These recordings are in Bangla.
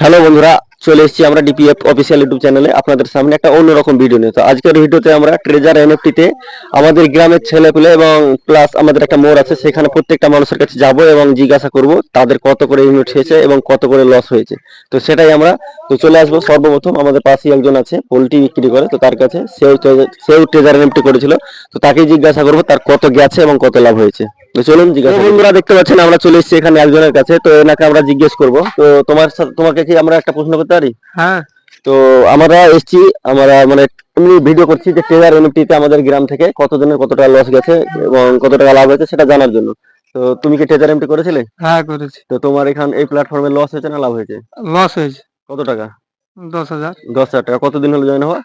হ্যালো বন্ধুরা, চলে এসেছি আমরা ডিপিএফ অফিসিয়াল ইউটিউব চ্যানেলে আপনাদের সামনে একটা অন্যরকম ভিডিও নিয়ে। তো আজকের ভিডিওতে আমরা ট্রেজার এনএফটিতে আমাদের গ্রামের ছেলেপুলে এবং প্লাস আমাদের একটা মোড় আছে, সেখানে প্রত্যেকটা মানুষের কাছে যাব এবং জিজ্ঞাসা করব, তাদের কত করে ইউনিট হয়েছে এবং কত করে লস হয়েছে। তো সেটাই আমরা, তো চলে আসব। সর্বপ্রথম আমাদের পাশেই একজন আছে, পোলট্রি বিক্রি করে, তো তার কাছে সেও সেও ট্রেজার এনএফটি করেছিল। তো তাকেই জিজ্ঞাসা করব, তার কত গেছে এবং কত লাভ হয়েছে। চলুন জিজ্ঞাসা বন্ধুরা দেখতে পাচ্ছেন আমরা চলে এসেছি এখানে একজনের কাছে তো এনাকে আমরা জিজ্ঞেস করব। তো তোমার সাথে তোমাকে কি আমরা একটা প্রশ্ন করতে পারি? হ্যাঁ। তো আমরা এসেছি আমরা মানে এমনি ভিডিও করছি যে ট্রেজার এনএফটিতে আমাদের গ্রাম থেকে কত দিনের কত টাকা লস গেছে এবং কত টাকা লাভ হয়েছে সেটা জানার জন্য। তো তুমি কি ট্রেজার এনএফটি করেছিলে? হ্যাঁ করেছি। তো তোমার এখান এই প্ল্যাটফর্মে লস হয়েছে না লাভ হয়েছে? লস হয়েছে। কত টাকা? দশ হাজার। দশ হাজার টাকা। কতদিন হলো জয়েন হওয়া?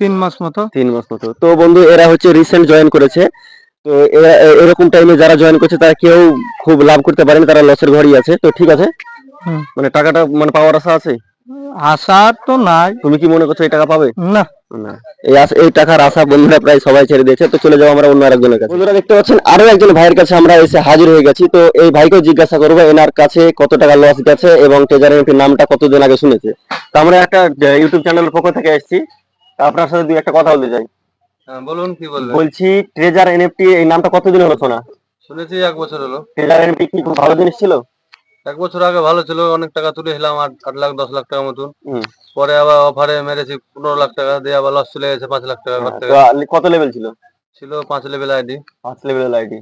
তিন মাস মতো। তিন মাস মতো। তো বন্ধু এরা হচ্ছে রিসেন্ট জয়েন করেছে। তো এরকম টাইমে যারা জয়েন করছে তারা কেউ খুব লাভ করতে পারেনি তারা লসের ঘরই আছে। তো ঠিক আছে? মানে টাকাটা মানে পাওয়ার আশা আছে? আশা তো নাই। তুমি কি মনে করছ এই টাকা পাবে? না। না। এই টাকার আশা বন্ধুরা প্রায় সবাই ছেড়ে দিয়েছে। তো চলে যাব আমরা অন্য আরেকজনের কাছে। বন্ধুরা দেখতে পাচ্ছেন আরও একজন ভাইয়ের কাছে আমরা এসে হাজির হয়ে গেছি। তো এই ভাইকেও জিজ্ঞাসা করব এনার কাছে কত টাকা লস গেছে এবং ট্রেজারের নামটা কতদিন আগে শুনেছে? তো আমরা একটা ইউটিউব চ্যানেলের পক্ষ থেকে এসেছি। আপনার সাথে দুই একটা কথা বলতে চাই। বলুন কি বলবেন বলছি ট্রেজার এনএফটি এই নামটা কতদিন হলো শোনা শুনেছি এক বছর হলো। ট্রেজার এনএফটি কি খুব ভালো জিনিস ছিল? এক বছর আগে ভালো ছিল অনেক টাকা তুলেছিলাম আট আট লাখ দশ লাখ টাকা মতন। পরে আবার অফারে মেরেছি পনেরো লাখ টাকা দিয়ে আবার লস চলে গেছে পাঁচ লাখ টাকা তো কত লেভেল ছিল? ছিল পাঁচ লেভেল আইডি পাঁচ লেভেল আইডি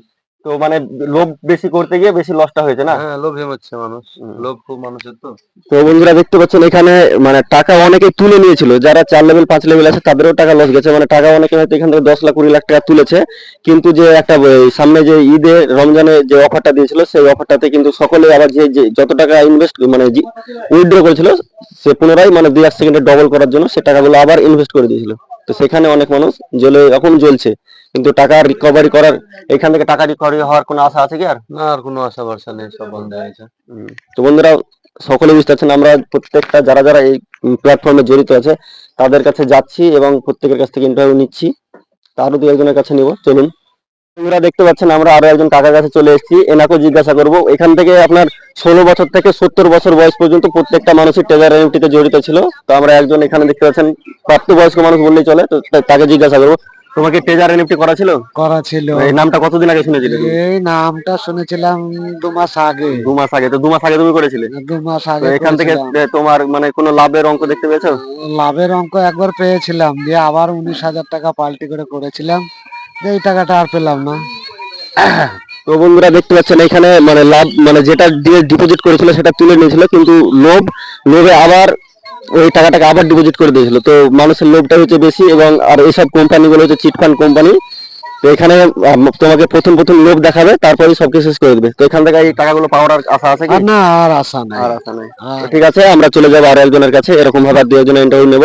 তো মানে লোভ বেশি করতে গিয়ে বেশি লসটা হয়েছে না? হ্যাঁ লোভে হচ্ছে মানুষ। লোভ খুব মানুষের তো। তো বন্ধুরা দেখতে পাচ্ছেন এখানে মানে টাকা অনেকে তুলে নিয়েছিল। যারা চার লেভেল পাঁচ লেভেল আছে তাদেরও টাকা লস গেছে। মানে টাকা অনেকে হয়তো এখান থেকে দশ লাখ কুড়ি লাখ টাকা তুলেছে। কিন্তু যে একটা সামনে যে ঈদে রমজানে যে অফারটা দিয়েছিল সেই অফারটাতে কিন্তু সকলে আবার যে যত টাকা ইনভেস্ট মানে উইথড্র করেছিল সে পুনরায় মানে দুই এক সেকেন্ডে ডবল করার জন্য সে টাকাগুলো আবার ইনভেস্ট করে দিয়েছিল। তো সেখানে অনেক মানুষ জ্বলে এখন জ্বলছে। কিন্তু টাকা রিকভারি করার এখান থেকে টাকা রিকভারি হওয়ার কোনো আশা আছে কি আর? না আর কোনো আশা ভরসা নেই সব বন্ধ হয়ে গেছে। তো বন্ধুরা সকলে বুঝতে পারছেন আমরা প্রত্যেকটা যারা যারা এই প্ল্যাটফর্মে জড়িত আছে তাদের কাছে যাচ্ছি এবং প্রত্যেকের কাছ থেকে ইন্টারভিউ নিচ্ছি। তারও দু একজনের কাছে নিব চলুন। বন্ধুরা দেখতে পাচ্ছেন আমরা আরও একজন কাকার কাছে চলে এসেছি। এনাকেও জিজ্ঞাসা করব এখান থেকে আপনার ষোলো বছর থেকে সত্তর বছর বয়স পর্যন্ত প্রত্যেকটা মানুষই ট্রেজার এনএফটিতে জড়িত ছিল। তো আমরা একজন এখানে দেখতে পাচ্ছেন প্রাপ্তবয়স্ক মানুষ বললেই চলে তো তাকে জিজ্ঞাসা করব তোমাকে ট্রেজার এনএফটি করা ছিল? করা ছিল। এই নামটা কতদিন আগে শুনেছিলে এই নামটা শুনেছিলাম দু মাস আগে। দু মাস আগে তো দু মাস আগে তুমি করেছিলে? দু মাস আগে এখান থেকে তোমার মানে কোনো লাভের অঙ্ক দেখতে পেয়েছ? লাভের অঙ্ক একবার পেয়েছিলাম দিয়ে আবার উনিশ হাজার টাকা পাল্টি করে করেছিলাম। দিয়ে এই টাকাটা আর পেলাম না। তো বন্ধুরা দেখতে পাচ্ছেন এখানে মানে লাভ মানে যেটা দিয়ে ডিপোজিট করেছিল সেটা তুলে নিয়েছিল কিন্তু লোভ লোভে আবার ওই টাকাটাকে আবার ডিপোজিট করে দিয়েছিল। তো মানুষের লোভটা হচ্ছে বেশি এবং আর এইসব কোম্পানিগুলো হচ্ছে চিটফান্ড কোম্পানি তো এখানে তোমাকে প্রথম প্রথম লোভ দেখাবে তারপরে সবকিছু শেষ করে দেবে। তো এখান থেকে এই টাকাগুলো পাওয়ার আর আশা আছে কি? না আর আশা নাই। আর আশা নাই। ঠিক আছে আমরা চলে যাব আরও একজনের কাছে এরকম ভাবে আর দু একজনের ইন্টারভিউ নেব।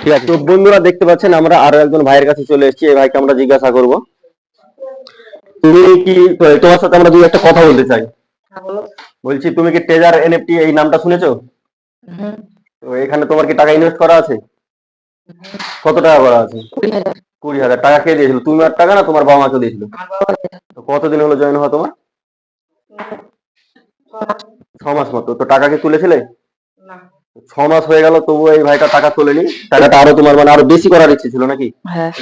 ঠিক আছে, তো বন্ধুরা দেখতে পাচ্ছেন আমরা আরও একজন ভাইয়ের কাছে চলে এসেছি, এই ভাইকে আমরা জিজ্ঞাসা করব। তুমি কি তোমার সাথে আমরা দুই একটা কথা বলতে চাই। বলছি, তুমি কি এনএফটি এই নামটা শুনেছো? তো এখানে তোমার কি টাকা ইনভেস্ট করা আছে? কত টাকা করা আছে? কুড়ি হাজার। টাকা কে দিয়েছিল? তুমি আর টাকা না তোমার বাবা মাকে দিয়েছিল? কতদিন হলো জয়েন হওয়া তোমার? ছ মাস মতো। তো টাকা কি তুলেছিলে? ছ মাস হয়ে গেল তবু এই ভাইটা টাকা তোলেনি। টাকাটা আরও তোমার মানে আরও বেশি করার ইচ্ছে ছিল নাকি? হ্যাঁ।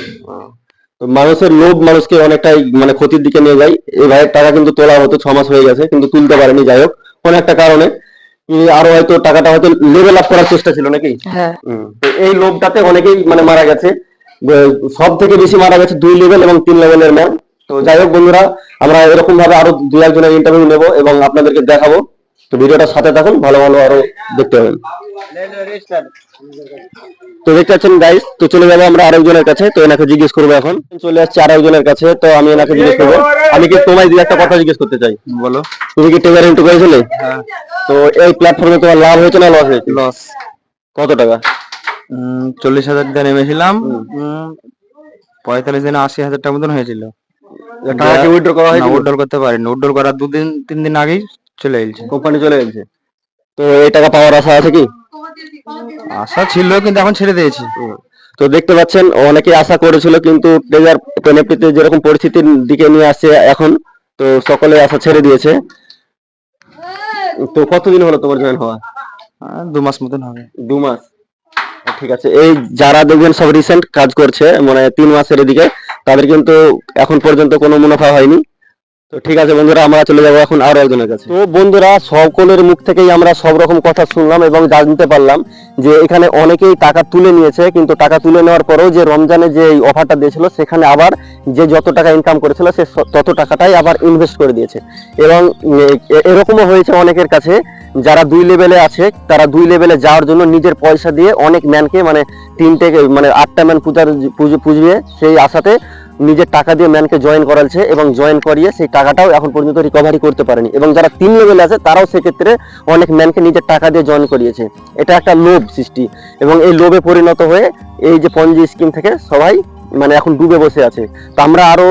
তো মানুষের লোভ মানুষকে অনেকটাই মানে ক্ষতির দিকে নিয়ে যায়। এই ভাইয়ের টাকা কিন্তু তোলা হতো ছ মাস হয়ে গেছে কিন্তু তুলতে পারেনি যাই হোক। কোন একটা কারণে আরও হয়তো টাকাটা হয়তো লেভেল আপ করার চেষ্টা ছিল নাকি? হ্যাঁ। তো এই লোভটাতে অনেকেই মানে মারা গেছে। সব থেকে বেশি মারা গেছে দুই লেভেল এবং তিন লেভেলের ম্যান তো যাই হোক বন্ধুরা আমরা এরকম ভাবে আরও দু একজনের ইন্টারভিউ নেব এবং আপনাদেরকে দেখাবো। তো ভিডিওটা সাথে থাকুন ভালো ভালো আরও দেখতে পাবেন। তো দেখতে পাচ্ছেন গাইস তো চলে যাব আমরা আরেকজনের কাছে তো এনাকে জিজ্ঞেস করব এখন। চলে আসছে আরেকজনের কাছে তো আমি এনাকে জিজ্ঞেস করব। আমি কি তোমায় দিয়ে একটা কথা জিজ্ঞেস করতে চাই? বলো। তুমি কি টেজার ইন্টু করেছিলে হ্যাঁ। তো এই প্ল্যাটফর্মে তোমার লাভ হয়েছে না লস হয়েছে? লস কত টাকা? চল্লিশ হাজার দিয়ে নেমেছিলাম। পঁয়তাল্লিশ দিনে আশি হাজার টাকা মতন হয়েছিল। টাকা কি উইথড্র করা হয়েছে উড্ডল করতে পারিনি। উড্ডল করার দুদিন তিন দিন আগেই চলে এলছে। কোম্পানি চলে গেছে তো এই টাকা পাওয়ার আশা আছে কি? আশা ছিল কিন্তু এখন ছেড়ে দিয়েছি। তো দেখতে পাচ্ছেন অনেকে আশা করেছিল কিন্তু ট্রেজার পেনেপ্টিতে যেরকম পরিস্থিতির দিকে নিয়ে আসছে এখন তো সকলে আশা ছেড়ে দিয়েছে। তো কতদিন হলো তোমার জয়েন হওয়া? দু মাস মতন হবে। দু মাস। ঠিক আছে। এই যারা দেখবেন সব রিসেন্ট কাজ করছে মানে তিন মাসের এদিকে তাদের কিন্তু এখন পর্যন্ত কোনো মুনাফা হয়নি। তো ঠিক আছে বন্ধুরা, আমরা চলে যাব এখন আরও একজনের কাছে। তো বন্ধুরা, সকলের মুখ থেকেই আমরা সব রকম কথা শুনলাম এবং জানতে পারলাম যে এখানে অনেকেই টাকা তুলে নিয়েছে, কিন্তু টাকা তুলে নেওয়ার পরেও যে রমজানে যে অফারটা দিয়েছিল, সেখানে আবার যে যত টাকা ইনকাম করেছিল, সে তত টাকাটাই আবার ইনভেস্ট করে দিয়েছে। এবং এরকমও হয়েছে অনেকের কাছে, যারা দুই লেভেলে আছে, তারা দুই লেভেলে যাওয়ার জন্য নিজের পয়সা দিয়ে অনেক ম্যানকে মানে তিনটে মানে আটটা ম্যান পূজার পুজো পুজিয়ে সেই আশাতে নিজের টাকা দিয়ে ম্যানকে জয়েন করালছে এবং জয়েন করিয়ে সেই টাকাটাও এখন পর্যন্ত রিকভারি করতে পারেনি। এবং যারা তিন লেভেলে আছে, তারাও সেক্ষেত্রে অনেক ম্যানকে নিজের টাকা দিয়ে জয়েন করিয়েছে। এটা একটা লোভ সৃষ্টি। এবং এই লোভে পরিণত হয়ে এই যে পঞ্জি স্কিম থেকে সবাই মানে এখন ডুবে বসে আছে। তো আমরা আরও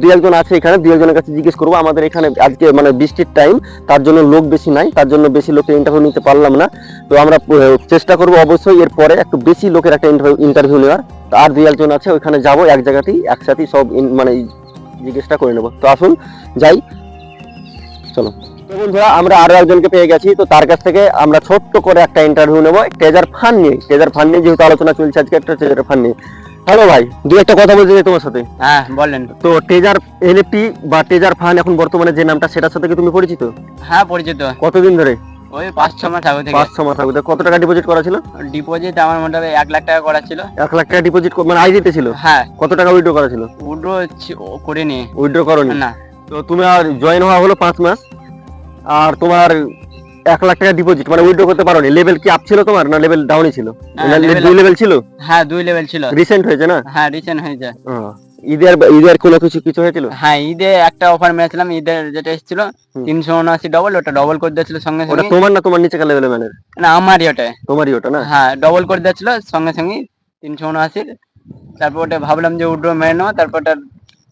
দুই একজন আছে এখানে দুই একজনের কাছে জিজ্ঞেস করব, আমাদের এখানে আজকে মানে বৃষ্টির টাইম তার জন্য লোক বেশি নাই, তার জন্য বেশি লোকের ইন্টারভিউ নিতে পারলাম না। তো আমরা চেষ্টা করব অবশ্যই এর পরে একটু বেশি লোকের একটা ইন্টারভিউ নেওয়ার। তো আর দুই একজন আছে, ওইখানে যাব এক জায়গাতেই, একসাথেই সব মানে জিজ্ঞেসটা করে নেব। তো আসুন, যাই। চলো। বন্ধুরা, আমরা আরও একজনকে পেয়ে গেছি, তো তার কাছ থেকে আমরা ছোট্ট করে একটা ইন্টারভিউ নেব ট্রেজার ফান নিয়ে। ট্রেজার ফান নিয়ে যেহেতু আলোচনা চলছে আজকে, একটা ট্রেজার ফান নিয়ে। হ্যালো ভাই দু একটা কথা বলতে চাই তোমার সাথে। হ্যাঁ বলেন। তো টেজার এনএফটি বা টেজার ফান এখন বর্তমানে যে নামটা সেটার সাথে কি তুমি পরিচিত? হ্যাঁ পরিচিত। কতদিন ধরে? ওই পাঁচ ছ মাস আগে থেকে। পাঁচ ছ মাস আগে কত টাকা ডিপোজিট করা ছিল? ডিপোজিট আমার মোটামুটি এক লাখ টাকা করা ছিল। এক লাখ টাকা ডিপোজিট মানে আই আইডিতে ছিল? হ্যাঁ। কত টাকা উইথড্র করা ছিল? উড্রো করে নি উইথড্র করনি? না। তো তুমি আর জয়েন হওয়া হলো পাঁচ মাস। আর তোমার এক লাখ টাকা ডিপোজিট মানে উইথড্র করতে পারোনি। লেভেল কি আপ ছিল তোমার না লেভেল ডাউনই ছিল? হ্যাঁ, দুই লেভেল ছিল? হ্যাঁ দুই লেভেল ছিল। রিসেন্ট হয়েছে না? হ্যাঁ রিসেন্ট হয়েছে। ঈদের ঈদের কোনো কিছু কিছু হয়েছিল? হ্যাঁ ঈদে একটা অফার মেরেছিলাম ঈদের যেটা এসেছিল তিনশো উনআশি ডবল ওটা ডবল করে দিয়েছিল সঙ্গে সঙ্গে। তোমার না তোমার নিচে ম্যানের না আমারই ওটা। তোমারই ওটা না? হ্যাঁ ডবল করে দিয়েছিল সঙ্গে সঙ্গে তিনশো উনআশি তারপর ওটা ভাবলাম যে উড্রো মেরে নেওয়া তারপর ওটা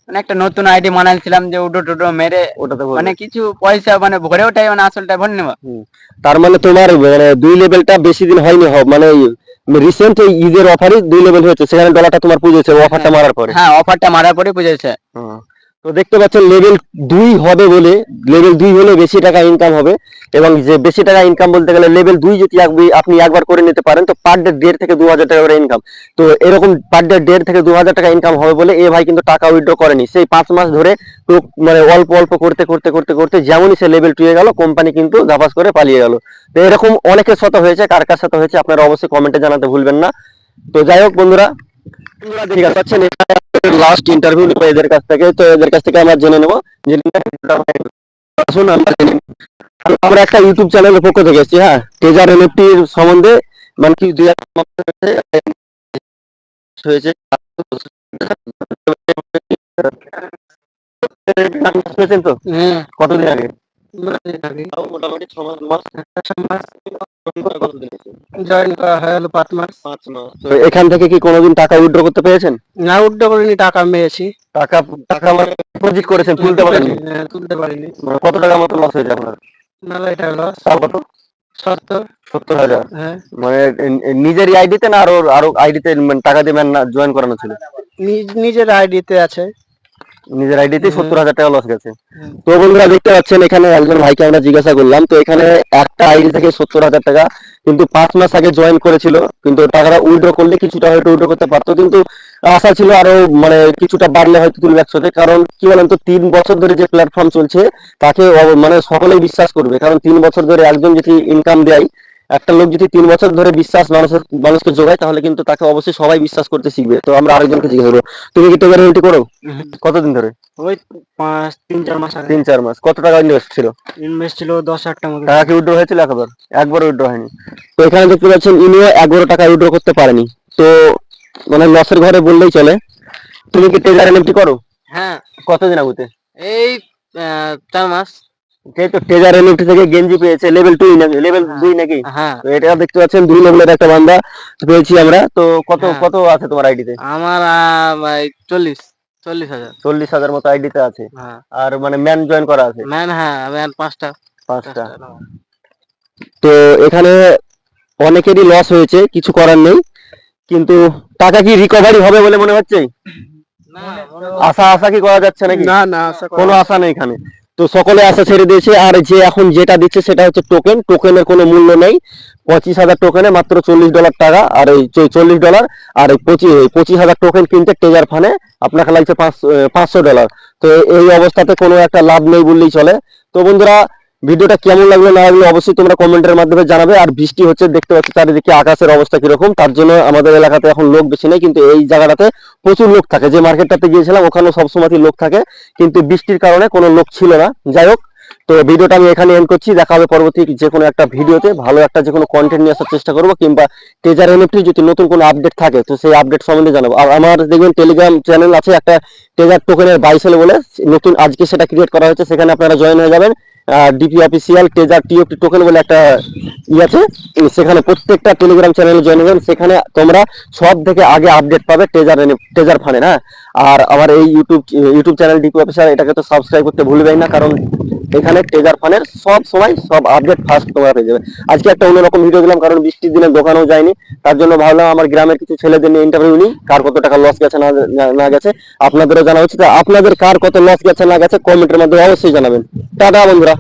মানে একটা নতুন আইডি বানাইছিলাম যে উডো টুডো মেরে ওটাতে মানে কিছু পয়সা মানে ভরে ওঠাই মানে আসলটা ভরে নেব। তার মানে তোমার মানে দুই লেভেলটা বেশি দিন হয়নি হব মানে রিসেন্ট এই ঈদের অফারই দুই লেভেল হয়েছে সেখানে ডলারটা তোমার পুজোছে অফারটা মারার পরে। হ্যাঁ অফারটা মারার পরে হুম। তো দেখতে পাচ্ছেন লেভেল দুই হবে বলে লেভেল দুই হলে বেশি টাকা ইনকাম হবে। এবং যে বেশি টাকা ইনকাম বলতে গেলে লেভেল দুই যদি আপনি একবার করে নিতে পারেন, তো পার ডে দেড় থেকে দু হাজার টাকা করে ইনকাম তো এরকম পার ডে দেড় থেকে দু হাজার টাকা ইনকাম হবে বলে এ ভাই কিন্তু টাকা উইথড্র করেনি। সেই পাঁচ মাস ধরে মানে অল্প অল্প করতে করতে করতে করতে যেমনই সে লেভেল টুয়ে গেল কোম্পানি কিন্তু ধাপাস করে পালিয়ে গেল। তো এরকম অনেকের সাথে হয়েছে, কার কার সাথে হয়েছে আপনারা অবশ্যই কমেন্টে জানাতে ভুলবেন না। তো যাই হোক বন্ধুরা দেখতে পাচ্ছেন লাস্ট ইন্টারভিউ নেব এদের কাছ থেকে তো এদের কাছ থেকে আমরা জেনে নেব আসুন আমরা জেনে আমরা একটা ইউটিউব চ্যানেলের পক্ষ থেকে এসেছি হ্যাঁ টেজার এনএফটির সম্বন্ধে মানে কি দুই হাজার হয়েছে হ্যাঁ কতদিন আগে মোটামুটি ছ মাস এখান থেকে কি কোনোদিন টাকা উইথড্র করতে পেরেছেন না উড্ডো করিনি টাকা মেয়েছি টাকা টাকা মানে ডিপোজিট করেছেন তুলতে পারেননি তুলতে পারিনি কত টাকা মতো লস হয়েছে আপনার নাহলে এটা লস কত সত্তর সত্তর হাজার মানে আইডিতে না আরও আরও টাকা জয়েন করানো ছিল নিজ নিজের আইডিতে আছে। নিজের আইডিতে। সত্তর হাজার টাকা লস গেছে তো বন্ধুরা দেখতে পাচ্ছেন এখানে একজন ভাইকে আমরা জিজ্ঞাসা করলাম তো এখানে একটা আইডি থেকে সত্তর হাজার টাকা কিন্তু পাঁচ মাস আগে জয়েন করেছিল কিন্তু টাকাটা উইথড্র করলে কিছুটা হয়তো উইথড্র করতে পারতো কিন্তু আশা ছিল আরও মানে কিছুটা বাড়লে হয়তো তুলবে একসাথে কারণ কি বলেন তো তিন বছর ধরে যে প্ল্যাটফর্ম চলছে তাকে মানে সকলেই বিশ্বাস করবে কারণ তিন বছর ধরে একজন যদি ইনকাম দেয় একটা লোক যদি তিন বছর ধরে বিশ্বাস মানুষের মানুষকে যোগায় তাহলে কিন্তু তাকে অবশ্যই সবাই বিশ্বাস করতে শিখবে। তো আমরা আরেকজনকে জিজ্ঞাসা করব তুমি কি টেকার এন্ট্রি করো? কতদিন ধরে? ওই পাঁচ তিন চার মাস তিন চার মাস। কত টাকা ইনভেস্ট ছিল? ইনভেস্ট ছিল দশ হাজার টাকা টাকা কি উইথড্র হয়েছিল একবার? একবার উইথড্র হয়নি। তো এখানে দেখতে পাচ্ছেন ইনিও এগারো টাকা উইথড্র করতে পারেনি। তো মানে লসের ঘরে বললেই চলে। তুমি কি টেজার এনএফটি করো? হ্যাঁ। কতদিন আগুতে? এই চার মাস। এই টেজার এনএফটি থেকে গেঞ্জি পেয়েছে লেভেল টু নাকি লেভেল দুই নাকি? হ্যাঁ। তো এটা দেখতে পাচ্ছেন দুই লেভেলের একটা বান্দা পেয়েছি আমরা। তো কত হ্যাঁ। কত আছে তোমার আইডিতে আমার চল্লিশ চল্লিশ হাজার। চল্লিশ হাজার মতো আইডিতে আছে। হ্যাঁ। আর মানে ম্যান জয়েন করা আছে? ম্যান হ্যাঁ ম্যান পাঁচটা। পাঁচটা। তো এখানে অনেকেরই লস হয়েছে কিছু করার নেই। কিন্তু টাকা কি রিকভারি হবে বলে মনে হচ্ছে? না আশা আশা কি করা যাচ্ছে নাকি? না না কোনো আশা নেই এখানে। তো সকলে আশা ছেড়ে দিয়েছে, আর যে এখন যেটা দিচ্ছে সেটা হচ্ছে টোকেন টোকেনের কোনো মূল্য নেই। পঁচিশ হাজার টোকেনে মাত্র চল্লিশ ডলার টাকা, আর এই চল্লিশ ডলার আর এই পঁচিশ পঁচিশ হাজার টোকেন কিনতে টেজার ফানে আপনাকে লাগছে পাঁচশো ডলার তো এই অবস্থাতে কোনো একটা লাভ নেই বললেই চলে। তো বন্ধুরা ভিডিওটা কেমন লাগল না লাগল অবশ্যই তোমরা কমেন্টের মাধ্যমে জানাবে। আর বৃষ্টি হচ্ছে, দেখতে পাচ্ছি চারিদিকে আকাশের অবস্থা কীরকম। তার জন্য আমাদের এলাকাতে এখন লোক বেশি নেই, কিন্তু এই জায়গাটাতে প্রচুর লোক থাকে। যে মার্কেটটাতে গিয়েছিলাম, ওখানেও সবসময় লোক থাকে, কিন্তু বৃষ্টির কারণে কোনো লোক ছিল না। যাই হোক, তো ভিডিওটা আমি এখানে এন্ড করছি। দেখা হবে পরবর্তী যে কোনো একটা ভিডিওতে। ভালো একটা যে কোনো কন্টেন্ট নিয়ে আসার চেষ্টা করব, কিংবা টেজার এনএফটি যদি নতুন কোনো আপডেট থাকে, তো সেই আপডেট সম্বন্ধে জানাব। আর আমার দেখবেন টেলিগ্রাম চ্যানেল আছে, একটা টেজার টোকেনের বাইসেল বলে। নতুন আজকে সেটা ক্রিয়েট করা হয়েছে, সেখানে আপনারা জয়েন হয়ে যাবেন। DP official treasure TOP token বলে একটা ই আছে। সেখানে প্রত্যেকটা টেলিগ্রাম চ্যানেলে জয়েন হবেন। সেখানে তোমরা সব থেকে আগে আপডেট পাবে টেজার টেজার ফানে না? আর আমার এই YouTube YouTube channel DP official এটাকে তো সাবস্ক্রাইব করতে ভুলবেন না, কারণ এখানে ট্রেজার ফানের সব সময় সব আপডেট ফার্স্ট তোমরা পেয়ে যাবে। আজকে একটা অন্যরকম ভিডিও দিলাম, কারণ বৃষ্টির দিনে দোকানেও যায়নি তার জন্য ভাবলাম আমার গ্রামের কিছু ছেলেদের নিয়ে ইন্টারভিউ নিই, কার কত টাকা লস গেছে না না- না গেছে, আপনাদেরও জানা উচিত। আপনাদের কার কত লস গেছে না গেছে কমেন্টের মধ্যে অবশ্যই জানাবেন। টাটা বন্ধুরা।